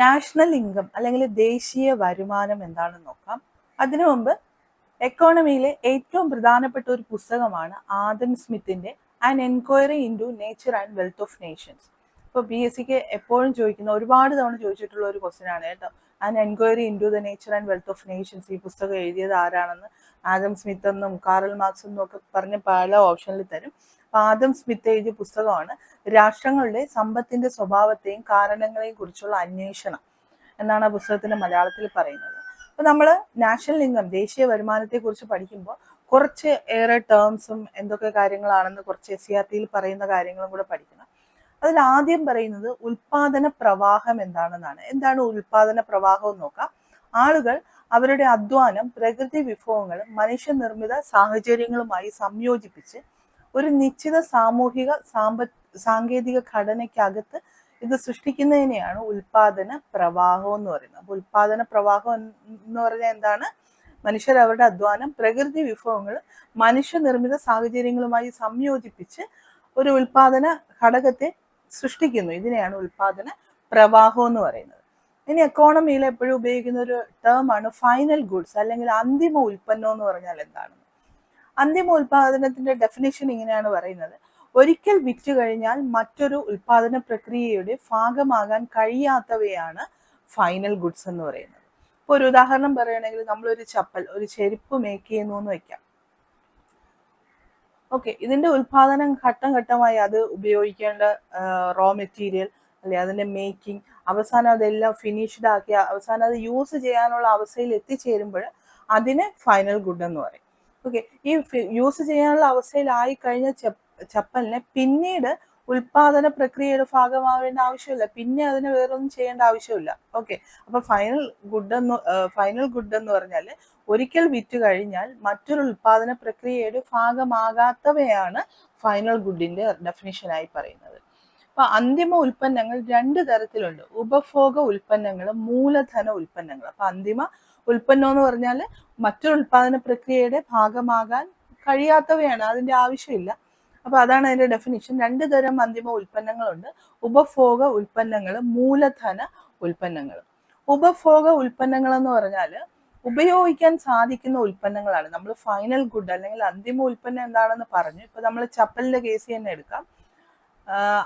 National income അല്ലെങ്കിൽ ദേശീയ വരുമാനം എന്താണെന്ന് നോക്കാം. അതിനു മുമ്പ് എക്കോണമിയിലെ ഏറ്റവും പ്രധാനപ്പെട്ട ഒരു പുസ്തകമാണ് Adam സ്മിത്തിന്റെ an enquiry into nature and wealth of nations ഇപ്പോൾ ബി എസ് സിക്ക് എപ്പോഴും ചോദിക്കുന്ന ഒരുപാട് തവണ ചോദിച്ചിട്ടുള്ള ഒരു ക്വസ്റ്റ്യൻ ആണ് കേട്ടോ. An enquiry into the nature and wealth of nations ഈ പുസ്തകം എഴുതിയത് ആരാണെന്ന് ആദം സ്മിത്ത് എന്നും കാറൽ മാർക്സ് എന്നും ഒക്കെ പറഞ്ഞ് പല ഓപ്ഷനിൽ തരും. ആദം സ്മിത്ത് എഴുതിയ പുസ്തകമാണ് രാഷ്ട്രങ്ങളുടെ സമ്പത്തിന്റെ സ്വഭാവത്തെയും കാരണങ്ങളെയും കുറിച്ചുള്ള അന്വേഷണം എന്നാണ് ആ പുസ്തകത്തിന്റെ മലയാളത്തിൽ പറയുന്നത്. അപ്പൊ നമ്മൾ നാഷണൽ ഇൻകം ദേശീയ വരുമാനത്തെ കുറിച്ച് പഠിക്കുമ്പോൾ കുറച്ച് ഏറെ ടേംസും എന്തൊക്കെ കാര്യങ്ങളാണെന്ന് കുറച്ച് എസ് സി ആർ ടിയിൽ പറയുന്ന കാര്യങ്ങളും കൂടെ പഠിക്കണം. അതിൽ ആദ്യം പറയുന്നത് ഉൽപാദന പ്രവാഹം എന്താണെന്നാണ്. എന്താണ് ഉൽപാദന പ്രവാഹം എന്ന് നോക്കാം. ആളുകൾ അവരുടെ അധ്വാനം പ്രകൃതി വിഭവങ്ങളും മനുഷ്യനിർമ്മിത സാഹചര്യങ്ങളുമായി സംയോജിപ്പിച്ച് ഒരു നിശ്ചിത സാമൂഹിക സാമ്പ സാങ്കേതിക ഘടനയ്ക്കകത്ത് ഇത് സൃഷ്ടിക്കുന്നതിനെയാണ് ഉൽപാദന പ്രവാഹം എന്ന് പറയുന്നത്. അപ്പൊ ഉൽപാദന പ്രവാഹം എന്ന് പറഞ്ഞാൽ എന്താണ്? മനുഷ്യർ അവരുടെ അധ്വാനം പ്രകൃതി വിഭവങ്ങൾ മനുഷ്യനിർമ്മിത സാഹചര്യങ്ങളുമായി സംയോജിപ്പിച്ച് ഒരു ഉൽപാദന ഘടകത്തെ സൃഷ്ടിക്കുന്നു. ഇതിനെയാണ് ഉൽപാദന പ്രവാഹം എന്ന് പറയുന്നത്. ഇനി എക്കോണമിയിൽ എപ്പോഴും ഉപയോഗിക്കുന്ന ഒരു ടേം ആണ് ഫൈനൽ ഗുഡ്സ് അല്ലെങ്കിൽ അന്തിമ ഉൽപ്പന്നം എന്ന് പറഞ്ഞാൽ എന്താണ്? അന്തിമ ഉൽപാദനത്തിന്റെ ഡെഫിനേഷൻ ഇങ്ങനെയാണ് പറയുന്നത്. ഒരിക്കൽ വിറ്റ് കഴിഞ്ഞാൽ മറ്റൊരു ഉൽപാദന പ്രക്രിയയുടെ ഭാഗമാകാൻ കഴിയാത്തവയാണ് ഫൈനൽ ഗുഡ്സ് എന്ന് പറയുന്നത്. ഇപ്പൊ ഒരു ഉദാഹരണം പറയുകയാണെങ്കിൽ നമ്മളൊരു ചപ്പൽ ഒരു ചെരുപ്പ് മേക്ക് ചെയ്യുന്നു എന്ന് വെക്കാം. ഓക്കെ ഇതിന്റെ ഉൽപാദനം ഘട്ടം ഘട്ടമായി അത് ഉപയോഗിക്കേണ്ട റോ മെറ്റീരിയൽ അല്ലെ അതിന്റെ മേക്കിംഗ് അവസാനം അതെല്ലാം ഫിനിഷ്ഡ് ആക്കി അവസാനം അത് യൂസ് ചെയ്യാനുള്ള അവസ്ഥയിൽ എത്തിച്ചേരുമ്പോൾ അതിന് ഫൈനൽ ഗുഡ് എന്ന് പറയും. ഓക്കെ ഈ യൂസ് ചെയ്യാനുള്ള അവസ്ഥയിലായി കഴിഞ്ഞ ചപ്പലിനെ പിന്നീട് ഉൽപാദന പ്രക്രിയയുടെ ഭാഗമാവേണ്ട ആവശ്യമില്ല. പിന്നെ അതിന് വേറൊന്നും ചെയ്യേണ്ട ആവശ്യമില്ല. ഓക്കെ അപ്പൊ ഫൈനൽ ഗുഡ് എന്ന് ഫൈനൽ ഗുഡ് എന്ന് പറഞ്ഞാൽ ഒരിക്കൽ വിറ്റ് കഴിഞ്ഞാൽ മറ്റൊരു ഉൽപാദന പ്രക്രിയയുടെ ഭാഗമാകാത്തവയാണ് ഫൈനൽ ഗുഡിന്റെ ഡെഫിനിഷനായി പറയുന്നത്. അപ്പൊ അന്തിമ ഉൽപ്പന്നങ്ങൾ രണ്ട് തരത്തിലുണ്ട്. ഉപഭോഗ ഉൽപ്പന്നങ്ങളും മൂലധന ഉൽപ്പന്നങ്ങളും. അപ്പൊ അന്തിമ ഉൽപ്പന്നം എന്ന് പറഞ്ഞാൽ മറ്റൊരു ഉൽപാദന പ്രക്രിയയുടെ ഭാഗമാകാൻ കഴിയാത്തവയാണ്. അതിന്റെ ആവശ്യമില്ല. അപ്പൊ അതാണ് അതിന്റെ ഡെഫിനിഷൻ രണ്ട് തരം അന്തിമ ഉൽപ്പന്നങ്ങളുണ്ട്. ഉപഭോഗ ഉൽപ്പന്നങ്ങൾ മൂലധന ഉൽപ്പന്നങ്ങൾ ഉപഭോഗ ഉൽപ്പന്നങ്ങൾ എന്ന് പറഞ്ഞാൽ ഉപയോഗിക്കാൻ സാധിക്കുന്ന ഉൽപ്പന്നങ്ങളാണ്. നമ്മൾ ഫൈനൽ ഗുഡ് അല്ലെങ്കിൽ അന്തിമ ഉൽപ്പന്നം എന്താണെന്ന് പറഞ്ഞു. ഇപ്പൊ നമ്മൾ ചപ്പലിന്റെ കേസ് തന്നെ എടുക്കാം.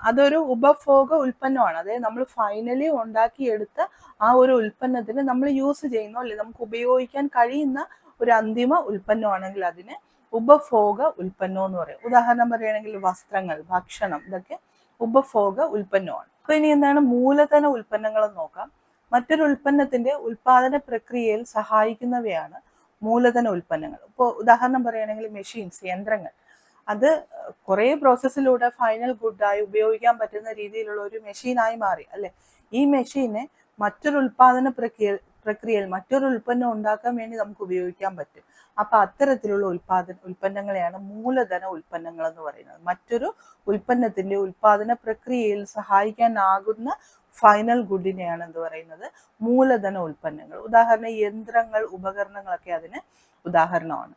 അതൊരു ഉപഭോഗ ഉൽപ്പന്നമാണ്. അതായത് നമ്മൾ ഫൈനലി ഉണ്ടാക്കിയെടുത്ത ആ ഒരു ഉൽപ്പന്നത്തിന് നമ്മൾ യൂസ് ചെയ്യുന്നു അല്ലെ നമുക്ക് ഉപയോഗിക്കാൻ കഴിയുന്ന ഒരു അന്തിമ ഉൽപ്പന്നമാണെങ്കിൽ അതിനെ ഉപഭോഗ ഉൽപ്പന്നം എന്ന് പറയും. ഉദാഹരണം പറയുകയാണെങ്കിൽ വസ്ത്രങ്ങൾ ഭക്ഷണം ഇതൊക്കെ ഉപഭോഗ ഉൽപ്പന്നമാണ്. അപ്പൊ ഇനി എന്താണ് മൂലധന ഉൽപ്പന്നങ്ങൾ നോക്കാം. മറ്റൊരു ഉൽപ്പന്നത്തിന്റെ ഉൽപാദന പ്രക്രിയയിൽ സഹായിക്കുന്നവയാണ് മൂലധന ഉൽപ്പന്നങ്ങൾ. ഇപ്പോൾ ഉദാഹരണം പറയുകയാണെങ്കിൽ മെഷീൻസ് യന്ത്രങ്ങൾ. അത് കുറേ പ്രോസസ്സിലൂടെ ഫൈനൽ ഗുഡായി ഉപയോഗിക്കാൻ പറ്റുന്ന രീതിയിലുള്ള ഒരു മെഷീനായി മാറി അല്ലെ? ഈ മെഷീനെ മറ്റൊരു ഉൽപാദന പ്രക്രിയ പ്രക്രിയയിൽ മറ്റൊരു ഉൽപ്പന്നം ഉണ്ടാക്കാൻ വേണ്ടി നമുക്ക് ഉപയോഗിക്കാൻ പറ്റും. അപ്പൊ അത്തരത്തിലുള്ള ഉൽപാദന ഉൽപ്പന്നങ്ങളെയാണ് മൂലധന ഉൽപ്പന്നങ്ങൾ എന്ന് പറയുന്നത്. മറ്റൊരു ഉൽപ്പന്നത്തിന്റെ ഉൽപാദന പ്രക്രിയയിൽ സഹായിക്കാനാകുന്ന ഫൈനൽ ഗുഡിനെയാണ് എന്ന് പറയുന്നത്? മൂലധന ഉൽപ്പന്നങ്ങൾ. ഉദാഹരണം യന്ത്രങ്ങൾ ഉപകരണങ്ങളൊക്കെ അതിന് ഉദാഹരണമാണ്.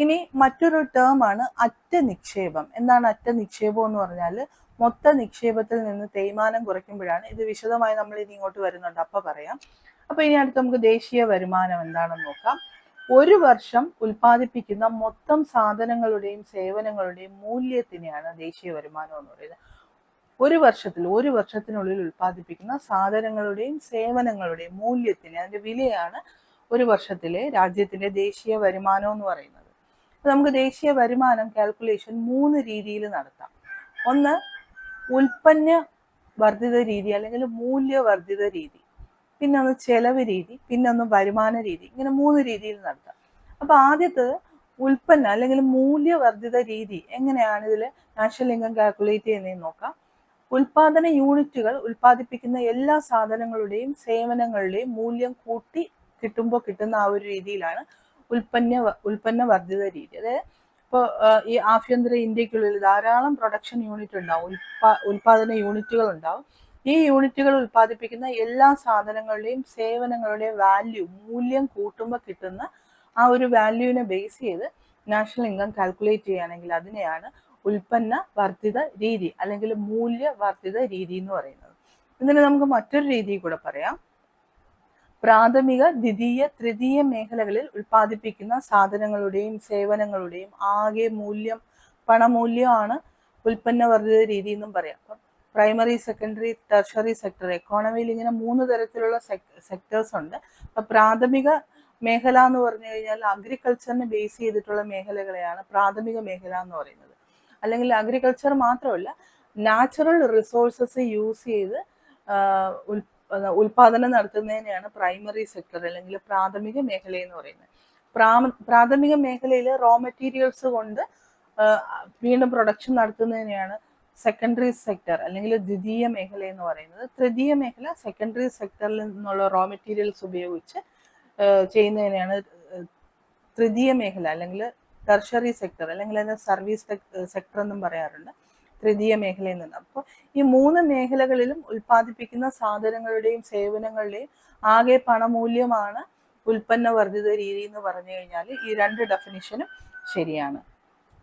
ഇനി മറ്റൊരു ടേം ആണ് അറ്റ നിക്ഷേപം എന്താണ് അറ്റ നിക്ഷേപം എന്ന് പറഞ്ഞാൽ മൊത്ത നിക്ഷേപത്തിൽ നിന്ന് തേയ്മാനം കുറയ്ക്കുമ്പോഴാണ്. ഇത് വിശദമായി നമ്മൾ ഇനി ഇങ്ങോട്ട് വരുന്നുണ്ട്. അപ്പൊ പറയാം. അപ്പൊ ഇനി അടുത്ത് നമുക്ക് ദേശീയ വരുമാനം എന്താണെന്ന് നോക്കാം. ഒരു വർഷം ഉൽപ്പാദിപ്പിക്കുന്ന മൊത്തം സാധനങ്ങളുടെയും സേവനങ്ങളുടെയും മൂല്യത്തിനെയാണ് ദേശീയ വരുമാനം എന്ന് പറയുന്നത്. ഒരു വർഷത്തിൽ ഒരു വർഷത്തിനുള്ളിൽ ഉൽപ്പാദിപ്പിക്കുന്ന സാധനങ്ങളുടെയും സേവനങ്ങളുടെയും മൂല്യത്തിന് അതിന്റെ വിലയാണ് ഒരു വർഷത്തിലെ രാജ്യത്തിന്റെ ദേശീയ വരുമാനം എന്ന് പറയുന്നത്. നമുക്ക് ദേശീയ വരുമാനം കാൽക്കുലേഷൻ മൂന്ന് രീതിയിൽ നടത്താം. ഒന്ന് ഉൽപ്പന്ന വർദ്ധിത രീതി അല്ലെങ്കിൽ മൂല്യവർദ്ധിത രീതി. പിന്നെ ഒന്ന് ചെലവ് രീതി പിന്നെ ഒന്ന് വരുമാന രീതി. ഇങ്ങനെ മൂന്ന് രീതിയിൽ നടത്താം. അപ്പോൾ ആദ്യത്തെ ഉൽപ്പന്ന അല്ലെങ്കിൽ മൂല്യവർദ്ധിത രീതി എങ്ങനെയാണ് ഇതിൽ നാഷണൽ ഇൻകം കാൽക്കുലേറ്റ് ചെയ്യുന്നതെന്ന് നോക്കാം. ഉൽപാദന യൂണിറ്റുകൾ ഉൽപ്പാദിപ്പിക്കുന്ന എല്ലാ സാധനങ്ങളുടെയും സേവനങ്ങളുടെയും മൂല്യം കൂട്ടി കിട്ടുമ്പോൾ കിട്ടുന്ന ആ ഒരു രീതിയിലാണ് ഉൽപ്പന്ന ഉൽപ്പന്ന വർദ്ധിത രീതി. അതായത് ഇപ്പോൾ ഈ ആഭ്യന്തര ഇന്ത്യക്കുള്ളിൽ ധാരാളം പ്രൊഡക്ഷൻ യൂണിറ്റ് ഉണ്ടാവും. ഉൽപാ ഉൽപാദന യൂണിറ്റുകൾ ഉണ്ടാവും. ഈ യൂണിറ്റുകൾ ഉൽപ്പാദിപ്പിക്കുന്ന എല്ലാ സാധനങ്ങളുടെയും സേവനങ്ങളുടെയും വാല്യൂ മൂല്യം കൂട്ടുമ്പോൾ കിട്ടുന്ന ആ ഒരു വാല്യൂവിനെ ബേസ് ചെയ്ത് നാഷണൽ ഇൻകം കാൽക്കുലേറ്റ് ചെയ്യുകയാണെങ്കിൽ അതിനെയാണ് ഉൽപ്പന്ന വർദ്ധിത രീതി അല്ലെങ്കിൽ മൂല്യവർദ്ധിത രീതി എന്ന് പറയുന്നത്. ഇതിന് നമുക്ക് മറ്റൊരു രീതി കൂടെ പറയാം. പ്രാഥമിക ദ്വിതീയ തൃതീയ മേഖലകളിൽ ഉൽപ്പാദിപ്പിക്കുന്ന സാധനങ്ങളുടെയും സേവനങ്ങളുടെയും ആകെ മൂല്യം പണമൂല്യമാണ് ഉൽപ്പന്നവർദ്ധിത രീതി എന്നും പറയാം. അപ്പം പ്രൈമറി സെക്കൻഡറി ടെർഷറി സെക്ടർ എക്കോണമിയിൽ ഇങ്ങനെ മൂന്ന് തരത്തിലുള്ള സെക്ടേഴ്സ് ഉണ്ട്. അപ്പൊ പ്രാഥമിക മേഖല എന്ന് പറഞ്ഞു കഴിഞ്ഞാൽ അഗ്രികൾച്ചറിനെ ബേസ് ചെയ്തിട്ടുള്ള മേഖലകളെയാണ് പ്രാഥമിക മേഖല എന്ന് പറയുന്നത്. അല്ലെങ്കിൽ അഗ്രികൾച്ചർ മാത്രമല്ല നാച്ചുറൽ റിസോഴ്സസ് യൂസ് ചെയ്ത് ഉൽപാദനം നടത്തുന്നതിനെയാണ് പ്രൈമറി സെക്ടർ അല്ലെങ്കിൽ പ്രാഥമിക മേഖല എന്ന് പറയുന്നത് പ്രാഥമിക മേഖലയിൽ റോ മെറ്റീരിയൽസ് കൊണ്ട് വീണ്ടും പ്രൊഡക്ഷൻ നടത്തുന്നതിനെയാണ് സെക്കൻഡറി സെക്ടർ അല്ലെങ്കിൽ ദ്വിതീയ മേഖല എന്ന് പറയുന്നത്. തൃതീയ മേഖല സെക്കൻഡറി സെക്ടറിൽ നിന്നുള്ള റോ മെറ്റീരിയൽസ് ഉപയോഗിച്ച് ചെയ്യുന്നതിനെയാണ് തൃതീയ മേഖല അല്ലെങ്കിൽ ടെർഷറി സെക്ടർ അല്ലെങ്കിൽ അതിനെ സർവീസ് സെക്ടർ എന്നും പറയാറുണ്ട്. തൃതീയ മേഖലയിൽ നിന്ന്. അപ്പോൾ ഈ മൂന്ന് മേഖലകളിലും ഉൽപ്പാദിപ്പിക്കുന്ന സാധനങ്ങളുടെയും സേവനങ്ങളുടെയും ആകെ പണമൂല്യമാണ് ഉൽപ്പന്ന വർദ്ധിത രീതി എന്ന് പറഞ്ഞു കഴിഞ്ഞാൽ ഈ രണ്ട് ഡെഫിനിഷനും ശരിയാണ്.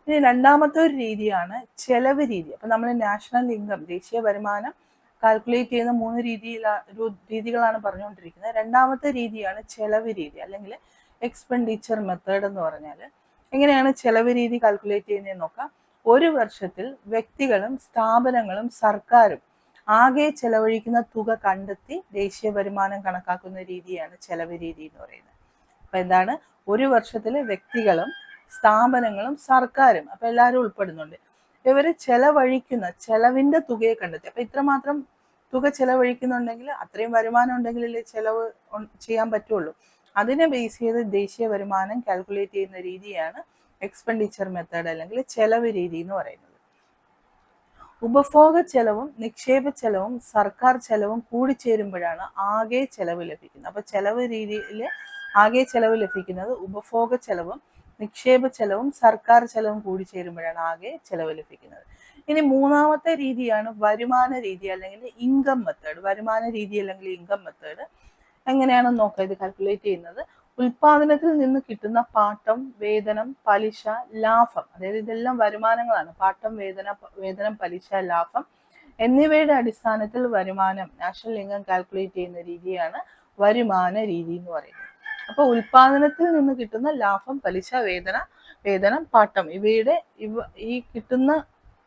ഇനി രണ്ടാമത്തെ ഒരു രീതിയാണ് ചെലവ് രീതി. അപ്പം നമ്മൾ നാഷണൽ ഇൻകം ദേശീയ വരുമാനം കാൽക്കുലേറ്റ് ചെയ്യുന്ന മൂന്ന് രീതിയിലാണ് രീതികളാണ് പറഞ്ഞുകൊണ്ടിരിക്കുന്നത്. രണ്ടാമത്തെ രീതിയാണ് ചെലവ് രീതി അല്ലെങ്കിൽ എക്സ്പെൻഡിച്ചർ മെത്തേഡ് എന്ന് പറഞ്ഞാൽ എങ്ങനെയാണ് ചെലവ് രീതി കാൽക്കുലേറ്റ് ചെയ്യുന്നതെന്ന് നോക്കാം. ഒരു വർഷത്തിൽ വ്യക്തികളും സ്ഥാപനങ്ങളും സർക്കാരും ആകെ ചെലവഴിക്കുന്ന തുക കണ്ടെത്തി ദേശീയ വരുമാനം കണക്കാക്കുന്ന രീതിയാണ് ചെലവ് രീതി എന്ന് പറയുന്നത്. അപ്പൊ എന്താണ്? ഒരു വർഷത്തിൽ വ്യക്തികളും സ്ഥാപനങ്ങളും സർക്കാരും അപ്പൊ എല്ലാവരും ഉൾപ്പെടുന്നുണ്ട്. ഇവർ ചെലവഴിക്കുന്ന ചെലവിന്റെ തുകയെ കണ്ടെത്തി. അപ്പൊ ഇത്രമാത്രം തുക ചെലവഴിക്കുന്നുണ്ടെങ്കിൽ അത്രയും വരുമാനം ഉണ്ടെങ്കിലല്ലേ ചെലവ് ചെയ്യാൻ പറ്റുള്ളൂ. അതിനെ ബേസ് ചെയ്ത് ദേശീയ വരുമാനം കാൽക്കുലേറ്റ് ചെയ്യുന്ന രീതിയാണ് എക്സ്പെൻഡിച്ചർ മെത്തേഡ് അല്ലെങ്കിൽ ചെലവ് രീതി എന്ന് പറയുന്നത്. ഉപഭോഗ ചെലവും നിക്ഷേപ ചെലവും സർക്കാർ ചെലവും കൂടിച്ചേരുമ്പോഴാണ് ആകെ ചെലവ് ലഭിക്കുന്നത്. അപ്പൊ ചെലവ് രീതിയിൽ ആകെ ചെലവ് ലഭിക്കുന്നത് ഉപഭോഗ ചെലവും നിക്ഷേപ ചെലവും സർക്കാർ ചെലവും കൂടി ചേരുമ്പോഴാണ് ആകെ ചെലവ് ലഭിക്കുന്നത്. ഇനി മൂന്നാമത്തെ രീതിയാണ് വരുമാന രീതി അല്ലെങ്കിൽ ഇൻകം മെത്തേഡ് വരുമാന രീതി അല്ലെങ്കിൽ ഇൻകം മെത്തേഡ് എങ്ങനെയാണെന്ന് നോക്കാം. ഇത് കാൽക്കുലേറ്റ് ചെയ്യുന്നത്. ഉൽപാദനത്തിൽ നിന്ന് കിട്ടുന്ന പാട്ടം വേതനം പലിശ ലാഭം. അതായത് ഇതെല്ലാം വരുമാനങ്ങളാണ്. പാട്ടം വേതന വേതനം പലിശ ലാഭം എന്നിവയുടെ അടിസ്ഥാനത്തിൽ വരുമാനം നാഷണൽ ഇൻകം കാൽക്കുലേറ്റ് ചെയ്യുന്ന രീതിയാണ് വരുമാന രീതി എന്ന് പറയുന്നത്. അപ്പൊ ഉൽപാദനത്തിൽ നിന്ന് കിട്ടുന്ന ലാഭം പലിശ വേതന വേതനം പാട്ടം ഇവയുടെ ഇവ ഈ കിട്ടുന്ന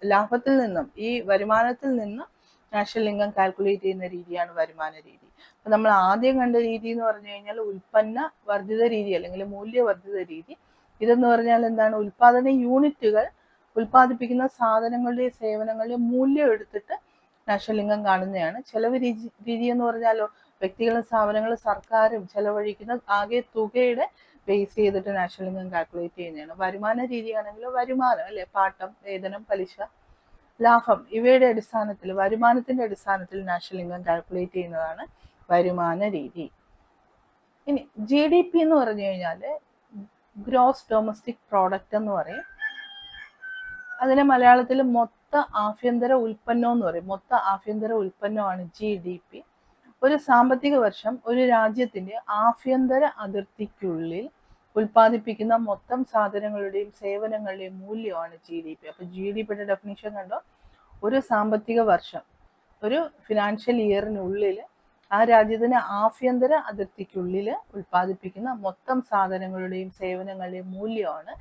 ലാഭത്തിൽ നിന്നും ഈ വരുമാനത്തിൽ നിന്നും നാഷണൽ ഇൻകം കാൽക്കുലേറ്റ് ചെയ്യുന്ന രീതിയാണ് വരുമാന രീതി. നമ്മൾ ആദ്യം കണ്ട രീതി എന്ന് പറഞ്ഞു കഴിഞ്ഞാൽ ഉൽപ്പന്ന വർദ്ധിത രീതി അല്ലെങ്കിൽ മൂല്യവർദ്ധിത രീതി. ഇതെന്ന് പറഞ്ഞാൽ എന്താണ്? ഉൽപാദന യൂണിറ്റുകൾ ഉൽപ്പാദിപ്പിക്കുന്ന സാധനങ്ങളുടെയും സേവനങ്ങളുടെയും മൂല്യം എടുത്തിട്ട് ഇൻകം കാണുന്നതാണ്. ചെലവ് രീതി രീതി എന്ന് പറഞ്ഞാലോ വ്യക്തികളും സ്ഥാപനങ്ങളും സർക്കാരും ചെലവഴിക്കുന്ന ആകെ തുകയുടെ ബേസ് ചെയ്തിട്ട് ഇൻകം കാൽക്കുലേറ്റ് ചെയ്യുന്നതാണ്. വരുമാന രീതിയാണെങ്കിൽ വരുമാനം അല്ലെ? പാട്ടം വേതനം പലിശ ലാഭം ഇവയുടെ അടിസ്ഥാനത്തിൽ വരുമാനത്തിന്റെ അടിസ്ഥാനത്തിൽ ഇൻകം കാൽക്കുലേറ്റ് ചെയ്യുന്നതാണ്. വരുമാന രീതി. ഇനി ജി ഡി പി എന്ന് പറഞ്ഞു കഴിഞ്ഞാൽ ഗ്രോസ് ഡൊമസ്റ്റിക് പ്രോഡക്റ്റ് എന്ന് പറയും. അതിനെ മലയാളത്തിൽ മൊത്ത ആഭ്യന്തര ഉൽപ്പന്നം എന്ന് പറയും. മൊത്ത ആഭ്യന്തര ഉൽപ്പന്നമാണ് ജി ഡി പി ഒരു സാമ്പത്തിക വർഷം ഒരു രാജ്യത്തിന്റെ ആഭ്യന്തര അതിർത്തിക്കുള്ളിൽ ഉൽപ്പാദിപ്പിക്കുന്ന മൊത്തം സാധനങ്ങളുടെയും സേവനങ്ങളുടെയും മൂല്യമാണ് ജി ഡി പി അപ്പൊ ജി ഡി പിയുടെ ഡെഫിനിഷൻ കണ്ടോ? ഒരു സാമ്പത്തിക വർഷം ഒരു ഫിനാൻഷ്യൽ ഇയറിനുള്ളിൽ ആ രാജ്യത്തിന് ആഭ്യന്തര അതിർത്തിക്കുള്ളിൽ ഉൽപ്പാദിപ്പിക്കുന്ന മൊത്തം സാധനങ്ങളുടെയും സേവനങ്ങളുടെയും മൂല്യമാണ്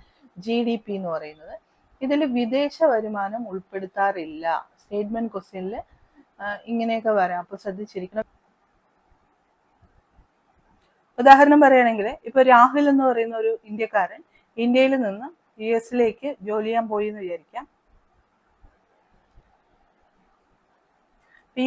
ജി ഡി പി എന്ന് പറയുന്നത്. ഇതിൽ വിദേശ വരുമാനം ഉൾപ്പെടുത്താറില്ല. സ്റ്റേറ്റ്മെന്റ് ക്വസ്റ്റ്യനിൽ ഇങ്ങനെയൊക്കെ വരാം. അപ്പൊ ശ്രദ്ധിച്ചിരിക്കണം. ഉദാഹരണം പറയുകയാണെങ്കിൽ ഇപ്പൊ രാഹുൽ എന്ന് പറയുന്ന ഒരു ഇന്ത്യക്കാരൻ ഇന്ത്യയിൽ നിന്ന് യു എസിലേക്ക് ജോലി ചെയ്യാൻ പോയി എന്ന് വിചാരിക്കാം.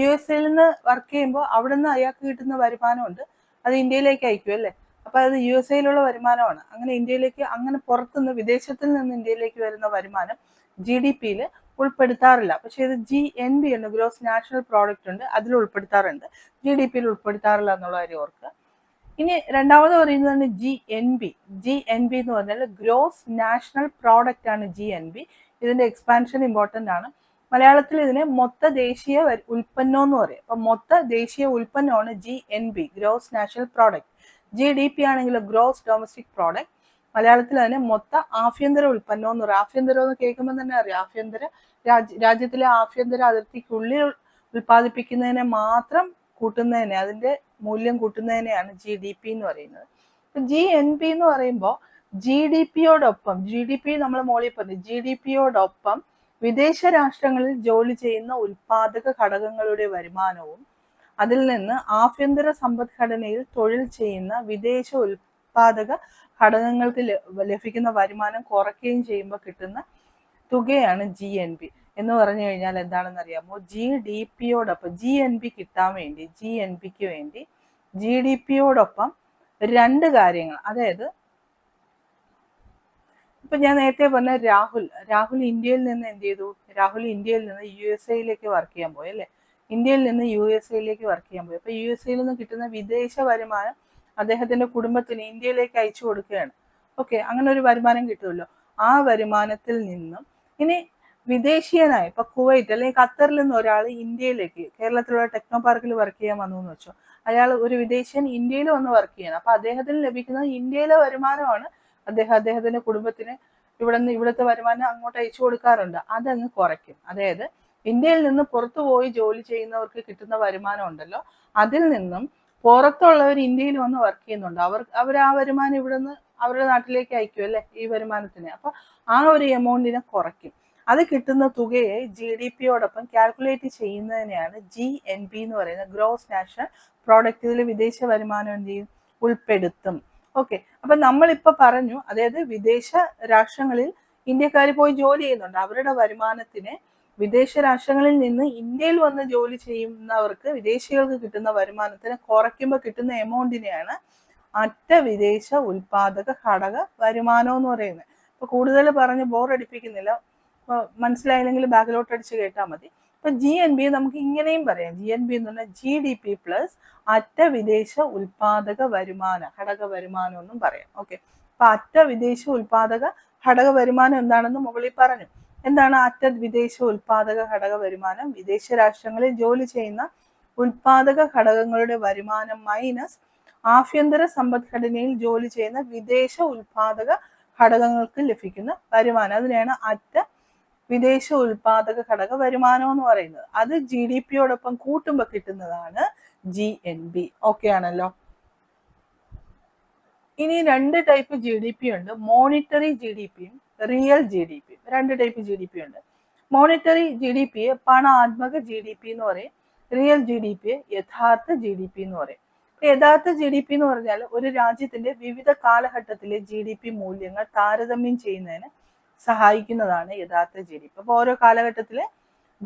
യു എസ് എയിൽ നിന്ന് വർക്ക് ചെയ്യുമ്പോൾ അവിടെ നിന്ന് അയാൾക്ക് കിട്ടുന്ന വരുമാനമുണ്ട്. അത് ഇന്ത്യയിലേക്ക് അയക്കും അല്ലേ? അപ്പൊ അത് യു എസ് എയിലുള്ള വരുമാനമാണ്. അങ്ങനെ ഇന്ത്യയിലേക്ക് അങ്ങനെ പുറത്തുനിന്ന് വിദേശത്തിൽ നിന്ന് ഇന്ത്യയിലേക്ക് വരുന്ന വരുമാനം ജി ഡി പിയിൽ ഉൾപ്പെടുത്താറില്ല. പക്ഷെ ഇത് ജി എൻ ബി ഉണ്ട് ഗ്രോസ് നാഷണൽ പ്രോഡക്റ്റ് ഉണ്ട്. അതിൽ ഉൾപ്പെടുത്താറുണ്ട്. ജി ഡി പിയിൽ ഉൾപ്പെടുത്താറില്ല എന്നുള്ള കാര്യം ഓർക്കുക. ഇനി രണ്ടാമത് പറയുന്നതാണ് G N B G N B എന്ന് പറഞ്ഞാൽ ഗ്രോസ് നാഷണൽ പ്രോഡക്റ്റ് ആണ് ജി എൻ ബി ഇതിന്റെ എക്സ്പാൻഷൻ ഇമ്പോർട്ടന്റ് ആണ്. മലയാളത്തിൽ ഇതിന് മൊത്ത ദേശീയ ഉൽപ്പന്നം എന്ന് പറയും. അപ്പൊ മൊത്ത ദേശീയ ഉൽപ്പന്നമാണ് G N B gross national product G D P ആണെങ്കിൽ ഗ്രോസ് ഡൊമസ്റ്റിക് പ്രോഡക്റ്റ് മലയാളത്തിൽ അതിന് മൊത്ത ആഭ്യന്തര ഉൽപ്പന്നം എന്ന് പറയും. ആഭ്യന്തരം എന്ന് കേൾക്കുമ്പോൾ തന്നെ അറിയാം. ആഭ്യന്തര രാജ്യ രാജ്യത്തിലെ ആഭ്യന്തര അതിർത്തിക്കുള്ളിൽ ഉൽപ്പാദിപ്പിക്കുന്നതിനെ മാത്രം കൂട്ടുന്നതിനെ അതിന്റെ മൂല്യം കൂട്ടുന്നതിനെയാണ് ജി ഡി പി എന്ന് പറയുന്നത്. ജി എൻ പി എന്ന് പറയുമ്പോൾ ജി ഡി പിയോടൊപ്പം ജി ഡി പി നമ്മൾ മോളിൽ പറഞ്ഞു. ജി ഡി പിയോടൊപ്പം വിദേശ രാഷ്ട്രങ്ങളിൽ ജോലി ചെയ്യുന്ന ഉൽപാദക ഘടകങ്ങളുടെ വരുമാനവും അതിൽ നിന്ന് ആഭ്യന്തര സമ്പദ്ഘടനയിൽ തൊഴിൽ ചെയ്യുന്ന വിദേശ ഉൽപാദക ഘടകങ്ങൾക്ക് ലഭിക്കുന്ന വരുമാനം കുറയ്ക്കുകയും ചെയ്യുമ്പോൾ കിട്ടുന്ന തുകയാണ് ജി എൻ പി എന്ന് പറഞ്ഞു കഴിഞ്ഞാൽ എന്താണെന്ന് അറിയാമോ ജി ഡി പിയോടൊപ്പം ജി എൻ പി കിട്ടാൻ വേണ്ടി ജി എൻ പിക്ക് വേണ്ടി ജി ഡി പിയോടൊപ്പം രണ്ട് കാര്യങ്ങൾ. അതായത് ഇപ്പൊ ഞാൻ നേരത്തെ പറഞ്ഞ രാഹുൽ രാഹുൽ ഇന്ത്യയിൽ നിന്ന് എന്ത് ചെയ്തു? രാഹുൽ ഇന്ത്യയിൽ നിന്ന് യു എസ് എയിലേക്ക് വർക്ക് ചെയ്യാൻ പോയി അല്ലേ? ഇന്ത്യയിൽ നിന്ന് യു എസ് എയിലേക്ക് വർക്ക് ചെയ്യാൻ പോയി. അപ്പൊ യു എസ് എയിൽ നിന്ന് കിട്ടുന്ന വിദേശ വരുമാനം അദ്ദേഹത്തിന്റെ കുടുംബത്തിന് ഇന്ത്യയിലേക്ക് അയച്ചു കൊടുക്കുകയാണ്. ഓക്കെ അങ്ങനെ ഒരു വരുമാനം കിട്ടുമല്ലോ. ആ വരുമാനത്തിൽ നിന്നും ഇനി വിദേശീയനായ ഇപ്പൊ കുവൈറ്റ് അല്ലെങ്കിൽ ഖത്തറിൽ നിന്ന് ഒരാൾ ഇന്ത്യയിലേക്ക് കേരളത്തിലുള്ള ടെക്നോ പാർക്കിൽ വർക്ക് ചെയ്യാൻ വന്നു എന്ന് വെച്ചോ. അയാൾ ഒരു വിദേശീയൻ ഇന്ത്യയിൽ വന്ന് വർക്ക് ചെയ്യണം. അപ്പൊ അദ്ദേഹത്തിന് ലഭിക്കുന്നത് ഇന്ത്യയിലെ വരുമാനമാണ് അദ്ദേഹം അദ്ദേഹത്തിന്റെ കുടുംബത്തിന് ഇവിടെ നിന്ന് ഇവിടുത്തെ വരുമാനം അങ്ങോട്ട് അയച്ചു കൊടുക്കാറുണ്ട്. അതങ്ങ് കുറയ്ക്കും. അതായത് ഇന്ത്യയിൽ നിന്ന് പുറത്തു പോയി ജോലി ചെയ്യുന്നവർക്ക് കിട്ടുന്ന വരുമാനം ഉണ്ടല്ലോ. അതിൽ നിന്നും പുറത്തുള്ളവർ ഇന്ത്യയിൽ വന്ന് വർക്ക് ചെയ്യുന്നുണ്ട്. അവർ അവർ ആ വരുമാനം ഇവിടെ നിന്ന് അവരുടെ നാട്ടിലേക്ക് അയക്കും അല്ലേ ഈ വരുമാനത്തിന്. അപ്പൊ ആ ഒരു എമൗണ്ടിനെ കുറയ്ക്കും. അത് കിട്ടുന്ന തുകയെ ജി ഡി പിയോടൊപ്പം കാൽക്കുലേറ്റ് ചെയ്യുന്നതിനെയാണ് ജി എൻ പി എന്ന് പറയുന്നത്. ഗ്രോസ് നാഷണൽ പ്രോഡക്റ്റ് ഇതിൽ വിദേശ വരുമാനം എന്ത് ചെയ്യും? ഉൾപ്പെടുത്തും. ഓക്കെ അപ്പൊ നമ്മളിപ്പോ പറഞ്ഞു അതായത് വിദേശ രാഷ്ട്രങ്ങളിൽ ഇന്ത്യക്കാർ പോയി ജോലി ചെയ്യുന്നുണ്ട്. അവരുടെ വരുമാനത്തിന് വിദേശ രാഷ്ട്രങ്ങളിൽ നിന്ന് ഇന്ത്യയിൽ വന്ന് ജോലി ചെയ്യുന്നവർക്ക് വിദേശികൾക്ക് കിട്ടുന്ന വരുമാനത്തിന് കുറയ്ക്കുമ്പോൾ കിട്ടുന്ന എമൗണ്ടിനെയാണ് അറ്റ വിദേശ ഉൽപാദക ഘടക വരുമാനം എന്ന് പറയുന്നത്. ഇപ്പൊ കൂടുതൽ പറഞ്ഞ് ബോറടിപ്പിക്കുന്നില്ല മനസ്സിലായില്ലെങ്കിൽ ബാക്കിലോട്ട് അടിച്ച് കേട്ടാൽ മതി. ഇപ്പൊ ജി എൻ ബി നമുക്ക് ഇങ്ങനെയും പറയാം. ജി എൻ ബി എന്ന് പറഞ്ഞാൽ ജി ഡി പി പ്ലസ് അറ്റ വിദേശ ഉൽപാദക വരുമാന ഘടക വരുമാനം എന്നും പറയാം. ഓക്കെ അപ്പൊ അറ്റ വിദേശ ഉൽപാദക ഘടക വരുമാനം എന്താണെന്ന് മുകളിൽ പറഞ്ഞു. എന്താണ് അറ്റ വിദേശ ഉൽപാദക ഘടക വരുമാനം? വിദേശ രാഷ്ട്രങ്ങളിൽ ജോലി ചെയ്യുന്ന ഉൽപാദക ഘടകങ്ങളുടെ വരുമാനം മൈനസ് ആഭ്യന്തര സമ്പദ്ഘടനയിൽ ജോലി ചെയ്യുന്ന വിദേശ ഉൽപാദക ഘടകങ്ങൾക്ക് ലഭിക്കുന്ന വരുമാനം. അതിനെയാണ് അറ്റ വിദേശ ഉൽപാദക ഘടക വരുമാനം എന്ന് പറയുന്നത് അത് ജി ഡി പിയോടൊപ്പം കൂട്ടുമ്പോൾ കിട്ടുന്നതാണ് ജി എൻ ബി ഓക്കെ ആണല്ലോ ഇനി രണ്ട് ടൈപ്പ് ജി ഡി പി ഉണ്ട് മോണിറ്ററി ജി ഡി പിയും റിയൽ ജി ഡി പിയും രണ്ട് ടൈപ്പ് ജി ഡി പി ഉണ്ട് മോണിറ്ററി ജി ഡി പി പണാത്മക ജി ഡി പി എന്ന് പറയും റിയൽ ജി ഡി പി യഥാർത്ഥ ജി ഡി പി എന്ന് പറയും യഥാർത്ഥ ജി ഡി പി എന്ന് പറഞ്ഞാൽ ഒരു രാജ്യത്തിന്റെ വിവിധ കാലഘട്ടത്തിലെ ജി ഡി പി മൂല്യങ്ങൾ താരതമ്യം ചെയ്യുന്നതിന് സഹായിക്കുന്നതാണ് യഥാർത്ഥ ജി ഡി പി. അപ്പോൾ ഓരോ കാലഘട്ടത്തിലെ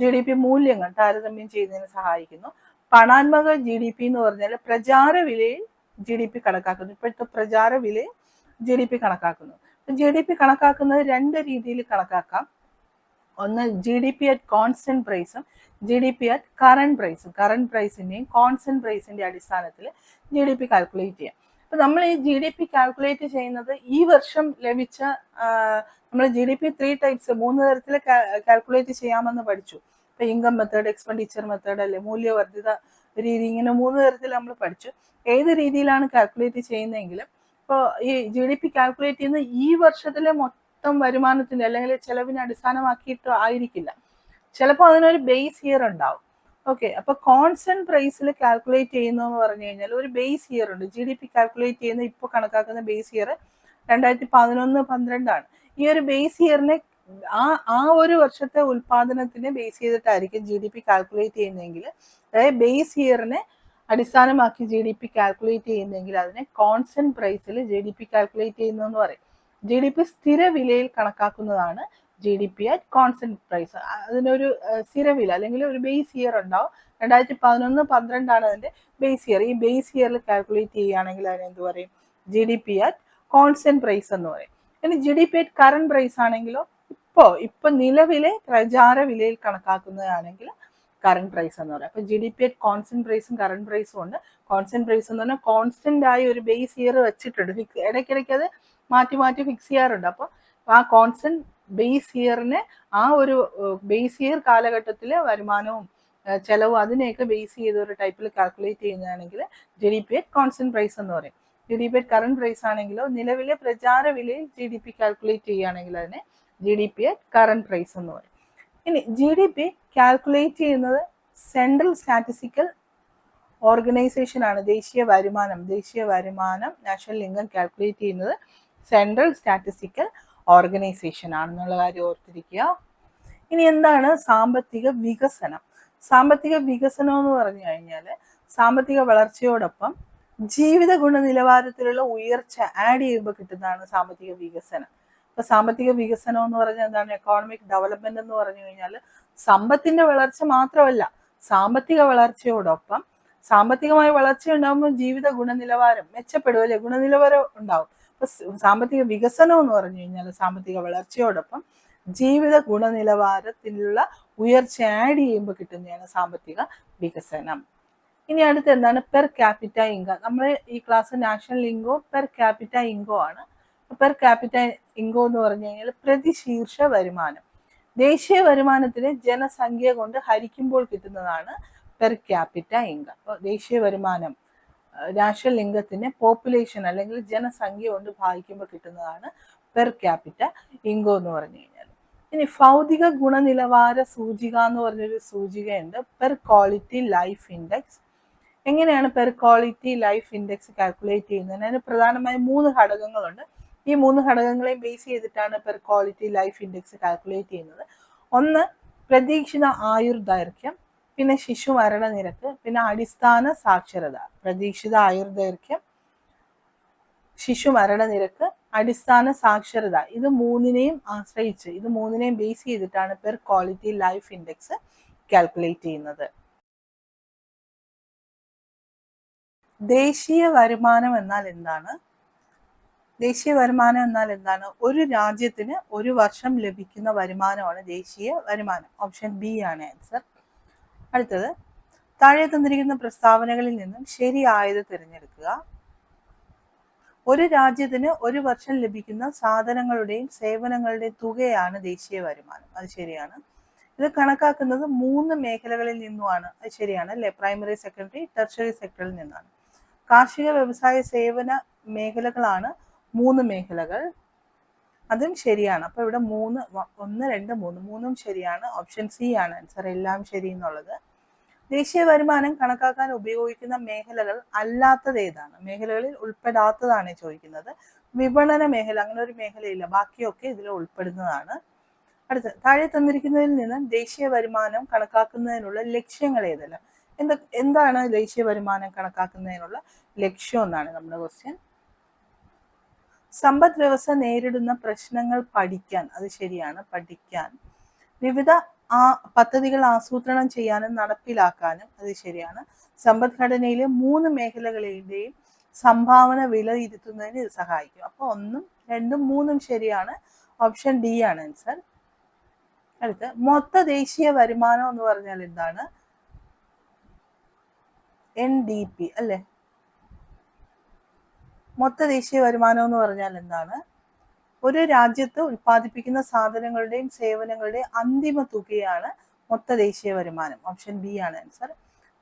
ജി ഡി പി മൂല്യങ്ങൾ താരതമ്യം ചെയ്യുന്നതിന് സഹായിക്കുന്നു. പണാത്മക ജി ഡി പി എന്ന് പറഞ്ഞാൽ പ്രചാര വിലയിൽ ജി ഡി പി കണക്കാക്കുന്നു. ഇപ്പോഴത്തെ പ്രചാര വിലയിൽ ജി ഡി പി കണക്കാക്കുന്നു. ജി ഡി പി കണക്കാക്കുന്നത് രണ്ട് രീതിയിൽ കണക്കാക്കാം. ഒന്ന് G D P at constant പ്രൈസും G D P at current പ്രൈസും. കറണ്ട് പ്രൈസിന്റെയും കോൺസ്റ്റന്റ് പ്രൈസിന്റെ അടിസ്ഥാനത്തിൽ ജി ഡി പി കാൽക്കുലേറ്റ് ചെയ്യാം. അപ്പൊ നമ്മൾ ഈ ജി ഡി പി കാൽക്കുലേറ്റ് ചെയ്യുന്നത് ഈ വർഷം ലഭിച്ച നമ്മൾ G D P three types മൂന്ന് തരത്തിൽ കാൽക്കുലേറ്റ് ചെയ്യാമെന്ന് പഠിച്ചു. ഇപ്പൊ ഇൻകം മെത്തേഡ് എക്സ്പെൻഡിച്ചർ മെത്തേഡ് അല്ലെ മൂല്യവർദ്ധിത രീതി ഇങ്ങനെ മൂന്ന് തരത്തിൽ നമ്മൾ പഠിച്ചു. ഏത് രീതിയിലാണ് കാൽക്കുലേറ്റ് ചെയ്യുന്നതെങ്കിലും ഇപ്പോൾ ഈ ജി ഡി പി കാൽക്കുലേറ്റ് ചെയ്യുന്ന ഈ വർഷത്തിലെ മൊത്തം വരുമാനത്തിന്റെ അല്ലെങ്കിൽ ചെലവിനെ അടിസ്ഥാനമാക്കിയിട്ട് ആയിരിക്കില്ല. ചിലപ്പോൾ അതിനൊരു ബേസ് ഇയർ ഉണ്ടാവും. ഓക്കെ അപ്പൊ കോൺസ്റ്റന്റ് പ്രൈസിൽ കാൽക്കുലേറ്റ് ചെയ്യുന്നു എന്ന് പറഞ്ഞു കഴിഞ്ഞാൽ ഒരു ബേസ് ഇയർ ഉണ്ട്. ജി ഡി പി കാൽക്കുലേറ്റ് ചെയ്യുന്ന ഇപ്പൊ കണക്കാക്കുന്ന ബേസ് ഇയർ രണ്ടായിരത്തി പതിനൊന്ന് പന്ത്രണ്ടാണ്. ഈ ഒരു ബേസ് ഇയറിനെ ആ ആ ഒരു വർഷത്തെ ഉൽപാദനത്തിനെ ബേസ് ചെയ്തിട്ടായിരിക്കും ജി ഡി പി കാൽക്കുലേറ്റ് ചെയ്യുന്നതെങ്കിൽ അതായത് ബേസ് ഇയറിനെ അടിസ്ഥാനമാക്കി ജി ഡി പി കാൽക്കുലേറ്റ് ചെയ്യുന്നെങ്കിൽ അതിനെ കോൺസ്റ്റന്റ് പ്രൈസിൽ ജി ഡി പി കാൽക്കുലേറ്റ് ചെയ്യുന്നതെന്ന് പറയും. ജി ഡി പി സ്ഥിര വിലയിൽ കണക്കാക്കുന്നതാണ് G D P at constant price അതിനൊരു സ്ഥിരവില അല്ലെങ്കിൽ ഒരു ബേസ് ഇയർ ഉണ്ടാവും. രണ്ടായിരത്തി പതിനൊന്ന് പന്ത്രണ്ടാണ് അതിന്റെ ബേസ് ഇയർ ഈ ബേസ് ഇയറിൽ കാൽക്കുലേറ്റ് ചെയ്യുകയാണെങ്കിൽ അതിന് എന്ത് പറയും? G D P at constant price എന്ന് പറയും. ഇനി G D P at current price ആണെങ്കിലോ ഇപ്പോൾ ഇപ്പോൾ നിലവിലെ പ്രചാര വിലയിൽ കണക്കാക്കുന്നതാണെങ്കിൽ കറണ്ട് പ്രൈസ് എന്ന് പറയും. അപ്പൊ G D P at constant പ്രൈസും കറണ്ട് പ്രൈസും ഉണ്ട്. കോൺസ്റ്റന്റ് പ്രൈസ് എന്ന് പറഞ്ഞാൽ കോൺസ്റ്റന്റ് ആയി ഒരു ബേസ് ഇയർ വെച്ചിട്ടുണ്ട്. ഫിക്സ് ഇടയ്ക്കിടയ്ക്ക് അത് മാറ്റി മാറ്റി ഫിക്സ് ചെയ്യാറുണ്ട്. അപ്പോൾ ആ കോൺസ്റ്റന്റ് ബേസ് ഇയറിന് ആ ഒരു ബേസ് ഇയർ കാലഘട്ടത്തിലെ വരുമാനവും ചിലവും അതിനെയൊക്കെ ബേസ് ചെയ്ത ഒരു ടൈപ്പിൽ calculate ചെയ്യുന്നതാണെങ്കിൽ G D P at constant price എന്ന് പറയും. G D P at current price ആണെങ്കിലോ നിലവിലെ പ്രചാര വിലയിൽ ജി ഡി പി കാൽക്കുലേറ്റ് ചെയ്യുകയാണെങ്കിൽ അതിനെ G D P at current price എന്ന് പറയും. ഇനി ജി ഡി പി കാൽക്കുലേറ്റ് ചെയ്യുന്നത് സെൻട്രൽ സ്റ്റാറ്റിസ്റ്റിക്കൽ ഓർഗനൈസേഷൻ ആണ്. ദേശീയ വരുമാനം ദേശീയ വരുമാനം നാഷണൽ ഇൻകം കാൽക്കുലേറ്റ് ചെയ്യുന്നത് സെൻട്രൽ സ്റ്റാറ്റിസ്റ്റിക്കൽ ഓർഗനൈസേഷൻ ആണെന്നുള്ള കാര്യം ഓർത്തിരിക്കുക. ഇനി എന്താണ് സാമ്പത്തിക വികസനം? സാമ്പത്തിക വികസനം എന്ന് പറഞ്ഞു കഴിഞ്ഞാൽ സാമ്പത്തിക വളർച്ചയോടൊപ്പം ജീവിത ഗുണനിലവാരത്തിലുള്ള ഉയർച്ച ആഡ് ചെയ്യുമ്പോൾ കിട്ടുന്നതാണ് സാമ്പത്തിക വികസനം. ഇപ്പൊ സാമ്പത്തിക വികസനം എന്ന് പറഞ്ഞാൽ എന്താണ്? എക്കോണമിക് ഡെവലപ്മെന്റ് എന്ന് പറഞ്ഞു കഴിഞ്ഞാൽ സമ്പത്തിന്റെ വളർച്ച മാത്രമല്ല സാമ്പത്തിക വളർച്ചയോടൊപ്പം സാമ്പത്തികമായ വളർച്ച ഉണ്ടാകുമ്പോൾ ജീവിത ഗുണനിലവാരം മെച്ചപ്പെടും അല്ലെ? ഗുണനിലവാരം ഉണ്ടാവും. സാമ്പത്തിക വികസനം എന്ന് പറഞ്ഞു കഴിഞ്ഞാൽ സാമ്പത്തിക വളർച്ചയോടൊപ്പം ജീവിത ഗുണനിലവാരത്തിലുള്ള ഉയർച്ച ആഡ് ചെയ്യുമ്പോൾ കിട്ടുന്നതാണ് സാമ്പത്തിക വികസനം. ഇനി അടുത്ത് എന്താണ്? പെർ ക്യാപിറ്റ ഇൻകം നമ്മൾ ഈ class national income per capita income ആണ്. പെർ ക്യാപിറ്റ ഇൻകോ എന്ന് പറഞ്ഞു കഴിഞ്ഞാൽ പ്രതിശീർഷ വരുമാനം. ദേശീയ വരുമാനത്തിനെ ജനസംഖ്യ കൊണ്ട് ഹരിക്കുമ്പോൾ കിട്ടുന്നതാണ് പെർ ക്യാപിറ്റ ഇൻകം അപ്പോൾ ദേശീയ വരുമാനം. നാഷണൽ ലിംഗത്തിനെ പോപ്പുലേഷൻ അല്ലെങ്കിൽ ജനസംഖ്യ കൊണ്ട് ഭാഗിക്കുമ്പോൾ കിട്ടുന്നതാണ് പെർ ക്യാപിറ്റ ഇൻകോ എന്ന് പറഞ്ഞു കഴിഞ്ഞാൽ ഇനി ഭൗതിക ഗുണനിലവാര സൂചിക എന്ന് പറഞ്ഞൊരു സൂചികയുണ്ട്. പെർ ക്വാളിറ്റി ലൈഫ് ഇൻഡെക്സ് എങ്ങനെയാണ് per quality life index calculate ചെയ്യുന്നത്? അതിന് പ്രധാനമായും മൂന്ന് ഘടകങ്ങളുണ്ട്. ഈ മൂന്ന് ഘടകങ്ങളെയും ബേസ് ചെയ്തിട്ടാണ് per quality life index calculate ചെയ്യുന്നത്. ഒന്ന് പ്രതീക്ഷിത ആയുർദൈർഘ്യം പിന്നെ ശിശു മരണ നിരക്ക് പിന്നെ അടിസ്ഥാന സാക്ഷരത പ്രതീക്ഷിത ആയുർദൈർഘ്യം ശിശു മരണ നിരക്ക് അടിസ്ഥാന സാക്ഷരത. ഇത് മൂന്നിനെയും ആശ്രയിച്ച് ഇത് മൂന്നിനെയും ബേസ് ചെയ്തിട്ടാണ് per quality life index calculate ചെയ്യുന്നത്. ദേശീയ വരുമാനം എന്നാൽ എന്താണ്? ദേശീയ വരുമാനം എന്നാൽ എന്താണ്? ഒരു രാജ്യത്തിന് ഒരു വർഷം ലഭിക്കുന്ന വരുമാനമാണ് ദേശീയ വരുമാനം. ഓപ്ഷൻ ബി ആണ് ആൻസർ അടുത്തത് താഴെ തന്നിരിക്കുന്ന പ്രസ്താവനകളിൽ നിന്നും ശരിയായത് തിരഞ്ഞെടുക്കുക. ഒരു രാജ്യത്തിന് ഒരു വർഷം ലഭിക്കുന്ന സാധനങ്ങളുടെയും സേവനങ്ങളുടെയും തുകയാണ് ദേശീയ വരുമാനം. അത് ശരിയാണ്. ഇത് കണക്കാക്കുന്നത് മൂന്ന് മേഖലകളിൽ നിന്നുമാണ്. അത് ശരിയാണ് അല്ലെ? പ്രൈമറി സെക്രട്ടറി ടെർഷറി സെക്ടറിൽ നിന്നാണ്. കാർഷിക വ്യവസായ സേവന മേഖലകളാണ് മൂന്ന് മേഖലകൾ. അതും ശരിയാണ്. അപ്പോൾ ഇവിടെ മൂന്ന് ഒന്ന് രണ്ട് മൂന്ന് മൂന്നും ശരിയാണ്. ഓപ്ഷൻ സി ആണ് ആൻസർ എല്ലാം ശരി എന്നുള്ളത്. ദേശീയ വരുമാനം കണക്കാക്കാൻ ഉപയോഗിക്കുന്ന മേഖലകൾ അല്ലാത്തത് ഏതാണ്? മേഖലകളിൽ ഉൾപ്പെടാത്തതാണ് ചോദിക്കുന്നത്. വിപണന മേഖല അങ്ങനെ ഒരു മേഖലയില്ല. ബാക്കിയൊക്കെ ഇതിൽ ഉൾപ്പെടുന്നതാണ്. അടുത്ത താഴെ തന്നിരിക്കുന്നതിൽ നിന്ന് ദേശീയ വരുമാനം കണക്കാക്കുന്നതിനുള്ള ലക്ഷ്യങ്ങൾ ഏതെല്ലാം? എന്താ എന്താണ് ദേശീയ വരുമാനം കണക്കാക്കുന്നതിനുള്ള ലക്ഷ്യം എന്നാണ് നമ്മുടെ ക്വസ്റ്റ്യൻ സമ്പദ് വ്യവസ്ഥ നേരിടുന്ന പ്രശ്നങ്ങൾ പഠിക്കാൻ അത് ശരിയാണ് പഠിക്കാൻ. വിവിധ ആ പദ്ധതികൾ ആസൂത്രണം ചെയ്യാനും നടപ്പിലാക്കാനും അത് ശരിയാണ്. സമ്പദ്ഘടനയിലെ മൂന്ന് മേഖലകളിലെയും സംഭാവന വിലയിരുത്തുന്നതിന് ഇത് സഹായിക്കും. അപ്പോൾ ഒന്നും രണ്ടും മൂന്നും ശരിയാണ്. ഓപ്ഷൻ ഡി ആണ് ആൻസർ. അടുത്ത് മൊത്ത ദേശീയ വരുമാനം എന്ന് പറഞ്ഞാൽ എന്താണ്? എൻ ഡി പി അല്ലേ? മൊത്ത ദേശീയ വരുമാനം എന്ന് പറഞ്ഞാൽ എന്താണ്? ഒരു രാജ്യത്ത് ഉൽപ്പാദിപ്പിക്കുന്ന സാധനങ്ങളുടെയും സേവനങ്ങളുടെയും അന്തിമ തുകയാണ് മൊത്ത ദേശീയ വരുമാനം. ഓപ്ഷൻ ബി ആണ് ആൻസർ.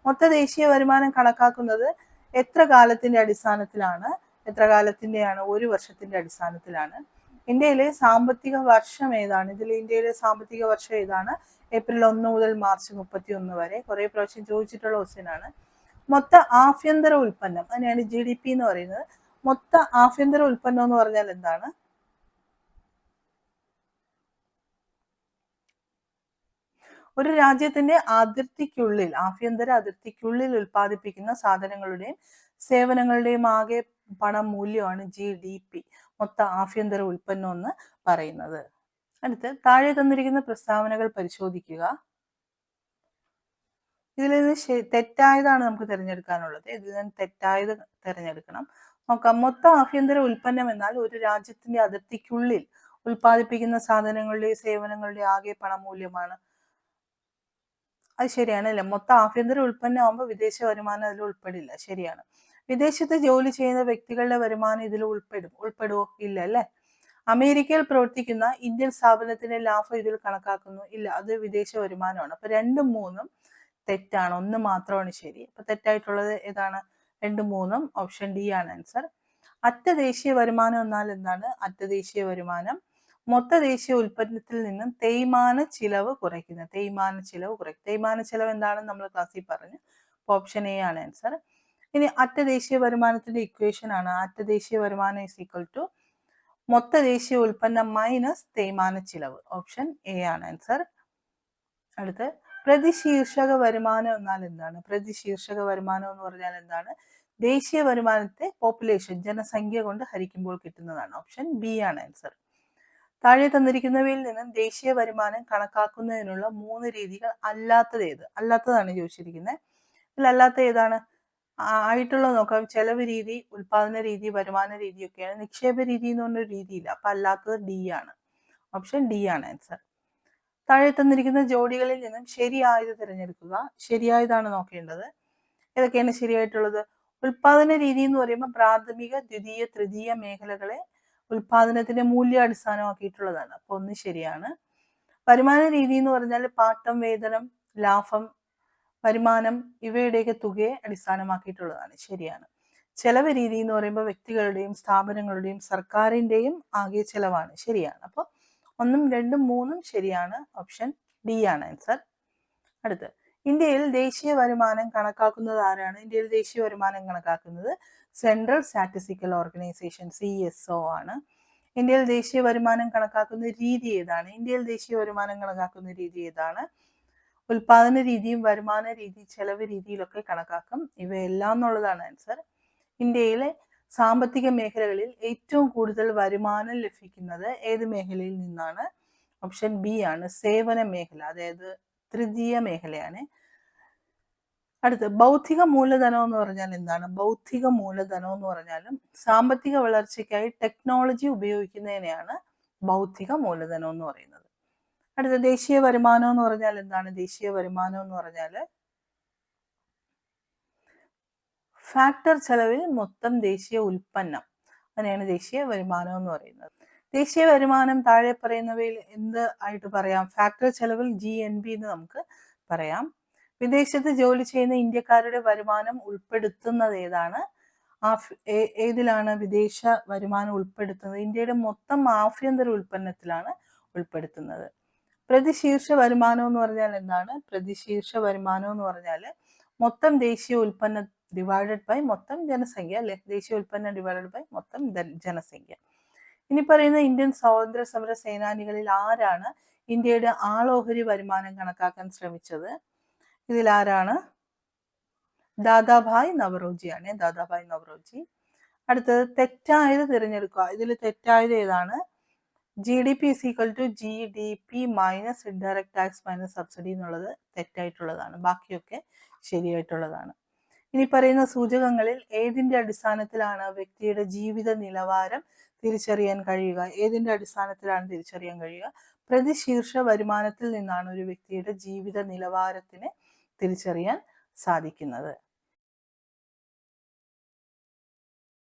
മൊത്ത ദേശീയ വരുമാനം കണക്കാക്കുന്നത് എത്ര കാലത്തിന്റെ അടിസ്ഥാനത്തിലാണ്? എത്ര കാലത്തിന്റെയാണ് ഒരു വർഷത്തിന്റെ അടിസ്ഥാനത്തിലാണ്. ഇന്ത്യയിലെ സാമ്പത്തിക വർഷം ഏതാണ്? ഇതിൽ ഇന്ത്യയിലെ സാമ്പത്തിക വർഷം ഏതാണ്? ഏപ്രിൽ ഒന്ന് മുതൽ മാർച്ച് മുപ്പത്തി ഒന്ന് വരെ. കുറെ പ്രാവശ്യം ചോദിച്ചിട്ടുള്ള ക്വസ്റ്റ്യൻ ആണ്. മൊത്ത ആഭ്യന്തര ഉൽപ്പന്നം അതിനെയാണ് ജി ഡി പി എന്ന് പറയുന്നത്. മൊത്ത ആഭ്യന്തര ഉൽപ്പന്നം എന്ന് പറഞ്ഞാൽ എന്താണ്? ഒരു രാജ്യത്തിന്റെ അതിർത്തിക്കുള്ളിൽ ആഭ്യന്തര അതിർത്തിക്കുള്ളിൽ ഉൽപ്പാദിപ്പിക്കുന്ന സാധനങ്ങളുടെയും സേവനങ്ങളുടെയും ആകെ പണം മൂല്യമാണ് ജി ഡി പി മൊത്ത ആഭ്യന്തര ഉൽപ്പന്നം എന്ന് പറയുന്നത്. അടുത്ത് താഴെ തന്നിരിക്കുന്ന പ്രസ്താവനകൾ പരിശോധിക്കുക. ഇതിൽ നിന്ന് തെറ്റായതാണ് നമുക്ക് തിരഞ്ഞെടുക്കാനുള്ളത്. ഇതിൽ നിന്ന് തെറ്റായത് തിരഞ്ഞെടുക്കണം. നോക്കാം. മൊത്ത ആഭ്യന്തര ഉൽപ്പന്നം എന്നാൽ ഒരു രാജ്യത്തിന്റെ അതിർത്തിക്കുള്ളിൽ ഉൽപ്പാദിപ്പിക്കുന്ന സാധനങ്ങളുടെയും സേവനങ്ങളുടെയും ആകെ പണമൂല്യമാണ്. അത് ശരിയാണ് അല്ലേ? മൊത്തം ആഭ്യന്തര ഉൽപ്പന്നം ആകുമ്പോൾ വിദേശ വരുമാനം അതിൽ ഉൾപ്പെടില്ല. ശരിയാണ്. വിദേശത്ത് ജോലി ചെയ്യുന്ന വ്യക്തികളുടെ വരുമാനം ഇതിൽ ഉൾപ്പെടും. ഉൾപ്പെടുവോ? ഇല്ല അല്ലേ? അമേരിക്കയിൽ പ്രവർത്തിക്കുന്ന ഇന്ത്യൻ സ്ഥാപനത്തിന്റെ ലാഭം ഇതിൽ കണക്കാക്കുന്നു. ഇല്ല അത് വിദേശ വരുമാനമാണ്. അപ്പൊ രണ്ടും മൂന്നും തെറ്റാണ്. ഒന്ന് മാത്രമാണ് ശരി. അപ്പൊ തെറ്റായിട്ടുള്ളത് ഏതാണ്? രണ്ടും മൂന്നും ഓപ്ഷൻ ഡി ആണ് ആൻസർ അറ്റ ദേശീയ വരുമാനം എന്നാൽ എന്താണ്? അറ്റ ദേശീയ വരുമാനം. മൊത്ത ദേശീയ ഉൽപ്പന്നത്തിൽ നിന്നും തേയ്മാന ചിലവ് കുറയ്ക്കുന്നത് തേയ്മാന ചിലവ് കുറയ്ക്കും തേയ്മാന ചിലവ് എന്താണെന്ന് നമ്മൾ ക്ലാസ്സിൽ പറഞ്ഞു. ഓപ്ഷൻ എ ആണ് ആൻസർ ഇനി അറ്റ ദേശീയ വരുമാനത്തിന്റെ ഇക്വേഷൻ ആണ്. അറ്റ ദേശീയ വരുമാനം ഇസ് ഈക്വൽ ടു മൊത്ത ദേശീയ ഉൽപ്പന്നം മൈനസ് തേയ്മാന ചിലവ്. ഓപ്ഷൻ എ ആണ് ആൻസർ അടുത്ത് പ്രതിശീർഷക വരുമാനം എന്നാൽ എന്താണ്? പ്രതിശീർഷക വരുമാനം എന്ന് പറഞ്ഞാൽ എന്താണ്? ദേശീയ വരുമാനത്തെ പോപ്പുലേഷൻ ജനസംഖ്യ കൊണ്ട് ഹരിക്കുമ്പോൾ കിട്ടുന്നതാണ് ഓപ്ഷൻ ബി ആണ് ആൻസർ താഴെ തന്നിരിക്കുന്നവയിൽ നിന്നും ദേശീയ വരുമാനം കണക്കാക്കുന്നതിനുള്ള മൂന്ന് രീതികൾ അല്ലാത്തത് ഏത്? അല്ലാത്തതാണ് ചോദിച്ചിരിക്കുന്നത് ഇതിലല്ലാത്ത ഏതാണ്? ആയിട്ടുള്ള നോക്കാം. ചെലവ് രീതി ഉൽപാദന രീതി വരുമാന രീതി ഒക്കെയാണ് നിക്ഷേപ രീതി എന്ന് പറഞ്ഞൊരു രീതിയില്ല. അപ്പൊ അല്ലാത്തത് ഡി ആണ്. ഓപ്ഷൻ ഡി ആണ് ആൻസർ താഴെ തന്നിരിക്കുന്ന ജോഡികളിൽ നിന്നും ശരിയായത് തിരഞ്ഞെടുക്കുക. ശരിയായതാണ് നോക്കേണ്ടത്. ഏതൊക്കെയാണ് ശരിയായിട്ടുള്ളത്? ഉൽപാദന രീതി എന്ന് പറയുമ്പോൾ പ്രാഥമിക ദ്വിതീയ തൃതീയ മേഖലകളെ ഉൽപാദനത്തിന്റെ മൂല്യം അടിസ്ഥാനമാക്കിയിട്ടുള്ളതാണ് അപ്പൊ ഒന്ന് ശരിയാണ്. വരുമാന രീതി എന്ന് പറഞ്ഞാൽ പാട്ടം വേതനം ലാഭം വരുമാനം ഇവയുടെയൊക്കെ തുകയെ അടിസ്ഥാനമാക്കിയിട്ടുള്ളതാണ്. ശരിയാണ്. ചെലവ് രീതി എന്ന് പറയുമ്പോൾ വ്യക്തികളുടെയും സ്ഥാപനങ്ങളുടെയും സർക്കാരിന്റെയും ആകെ ചെലവാണ്. ശരിയാണ്. അപ്പോൾ ഒന്നും രണ്ടും മൂന്നും ശരിയാണ്. ഓപ്ഷൻ ഡി ആണ് ആൻസർ. അടുത്ത് ഇന്ത്യയിൽ ദേശീയ വരുമാനം കണക്കാക്കുന്നത് ആരാണ്? ഇന്ത്യയിൽ ദേശീയ വരുമാനം കണക്കാക്കുന്നത് central statistical organisation C S O ആണ്. ഇന്ത്യയിൽ ദേശീയ വരുമാനം കണക്കാക്കുന്ന രീതി ഏതാണ്? ഇന്ത്യയിൽ ദേശീയ വരുമാനം കണക്കാക്കുന്ന രീതി ഏതാണ്? ഉൽപാദന രീതിയും വരുമാന രീതി ചെലവ് രീതിയിലൊക്കെ കണക്കാക്കും. ഇവയെല്ലാം എന്നുള്ളതാണ് ആൻസർ ഇന്ത്യയിലെ സാമ്പത്തിക മേഖലകളിൽ ഏറ്റവും കൂടുതൽ വരുമാനം ലഭിക്കുന്നത് ഏത് മേഖലയിൽ നിന്നാണ്? ഓപ്ഷൻ ബി ആണ്. സേവന മേഖല. അതായത് തൃതീയ മേഖലയാണ്. അടുത്ത് ബൗദ്ധിക മൂലധനം എന്ന് പറഞ്ഞാൽ എന്താണ്? ബൗദ്ധിക മൂലധനം എന്ന് പറഞ്ഞാലും സാമ്പത്തിക വളർച്ചയ്ക്കായി ടെക്നോളജി ഉപയോഗിക്കുന്നതിനെയാണ് ബൗദ്ധിക മൂലധനം എന്ന് പറയുന്നത്. അടുത്ത ദേശീയ വരുമാനം എന്ന് പറഞ്ഞാൽ എന്താണ്? ദേശീയ വരുമാനം എന്ന് പറഞ്ഞാൽ ഫാക്ടർ ചെലവിൽ മൊത്തം ദേശീയ ഉൽപ്പന്നം. അങ്ങനെയാണ് ദേശീയ വരുമാനം എന്ന് പറയുന്നത്. ദേശീയ വരുമാനം താഴെ പറയുന്നവയിൽ എന്ത് ആയിട്ട് പറയാം? ഫാക്ടർ ചെലവിൽ ജി എൻ ബി എന്ന് നമുക്ക് പറയാം. വിദേശത്ത് ജോലി ചെയ്യുന്ന ഇന്ത്യക്കാരുടെ വരുമാനം ഉൾപ്പെടുത്തുന്നത് ഏതാണ്? ഏതിലാണ് വിദേശ വരുമാനം ഉൾപ്പെടുത്തുന്നത്? ഇന്ത്യയുടെ മൊത്തം ആഭ്യന്തര ഉൽപ്പന്നത്തിലാണ് ഉൾപ്പെടുത്തുന്നത്. പ്രതിശീർഷ വരുമാനം എന്ന് പറഞ്ഞാൽ എന്താണ്? പ്രതിശീർഷ വരുമാനം എന്ന് പറഞ്ഞാൽ മൊത്തം ദേശീയ ഉൽപ്പന്ന ഡിവൈഡഡ് ബൈ മൊത്തം ജനസംഖ്യ അല്ലെ? ദേശീയ ഉൽപ്പന്നം ഡിവൈഡഡ് ബൈ മൊത്തം ജനസംഖ്യ. ഇനി പറയുന്ന ഇന്ത്യൻ സ്വാതന്ത്ര്യ സമര സേനാനികളിൽ ആരാണ് ഇന്ത്യയുടെ ആളോഹരി വരുമാനം കണക്കാക്കാൻ ശ്രമിച്ചത്? ഇതിൽ ആരാണ്? ദാദാഭായ് നവറോജിയാണ്. ദാദാഭായ് നവറോജി. അടുത്തത് തെറ്റായത് തിരഞ്ഞെടുക്കുക. ഇതിൽ തെറ്റായത് ഏതാണ്? G D P is equal to G D P minus indirect tax minus subsidy എന്നുള്ളത് തെറ്റായിട്ടുള്ളതാണ്. ബാക്കിയൊക്കെ ശരിയായിട്ടുള്ളതാണ്. ഇനി പറയുന്ന സൂചകങ്ങളിൽ ഏതിന്റെ അടിസ്ഥാനത്തിലാണ് വ്യക്തിയുടെ ജീവിത നിലവാരം തിരിച്ചറിയാൻ കഴിയുക. ഏതിന്റെ അടിസ്ഥാനത്തിലാണ് തിരിച്ചറിയാൻ കഴിയുക? പ്രതിശീർഷ വരുമാനത്തിൽ നിന്നാണ് ഒരു വ്യക്തിയുടെ ജീവിത നിലവാരത്തിനെ തിരിച്ചറിയാൻ സാധിക്കുന്നത്.